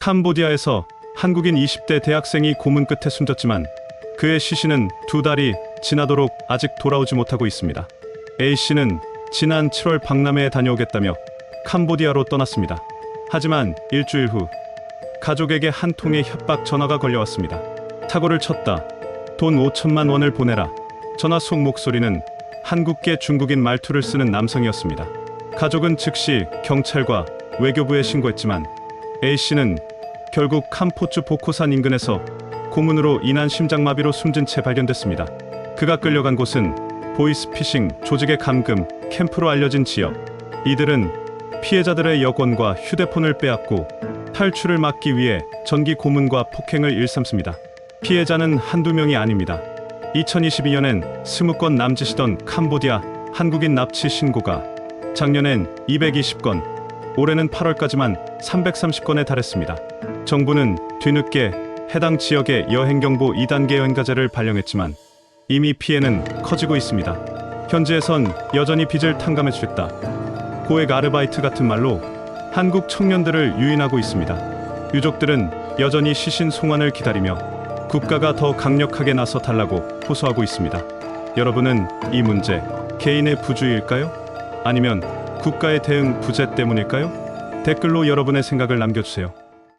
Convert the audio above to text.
캄보디아에서 한국인 20대 대학생이 고문 끝에 숨졌지만 그의 시신은 두 달이 지나도록 아직 돌아오지 못하고 있습니다. A씨는 지난 7월 박람회에 다녀오겠다며 캄보디아로 떠났습니다. 하지만 일주일 후 가족에게 한 통의 협박 전화가 걸려왔습니다. 사고를 쳤다. 돈 5천만 원을 보내라. 전화 속 목소리는 한국계 중국인 말투를 쓰는 남성이었습니다. 가족은 즉시 경찰과 외교부에 신고했지만 A씨는 결국 캄포츠 보코산 인근에서 고문으로 인한 심장마비로 숨진 채 발견됐습니다. 그가 끌려간 곳은 보이스피싱 조직의 감금 캠프로 알려진 지역. 이들은 피해자들의 여권과 휴대폰을 빼앗고 탈출을 막기 위해 전기 고문과 폭행을 일삼습니다. 피해자는 한두 명이 아닙니다. 2022년엔 20건 남짓이던 캄보디아 한국인 납치 신고가 작년엔 220건, 올해는 8월까지만 330건에 달했습니다. 정부는 뒤늦게 해당 지역에 여행경보 2단계 여행가제를 발령했지만 이미 피해는 커지고 있습니다. 현지에선 여전히 빚을 탕감해 주겠다. 고액 아르바이트 같은 말로 한국 청년들을 유인하고 있습니다. 유족들은 여전히 시신 송환을 기다리며 국가가 더 강력하게 나서 달라고 호소하고 있습니다. 여러분은 이 문제 개인의 부주의일까요? 아니면 국가의 대응 부재 때문일까요? 댓글로 여러분의 생각을 남겨주세요.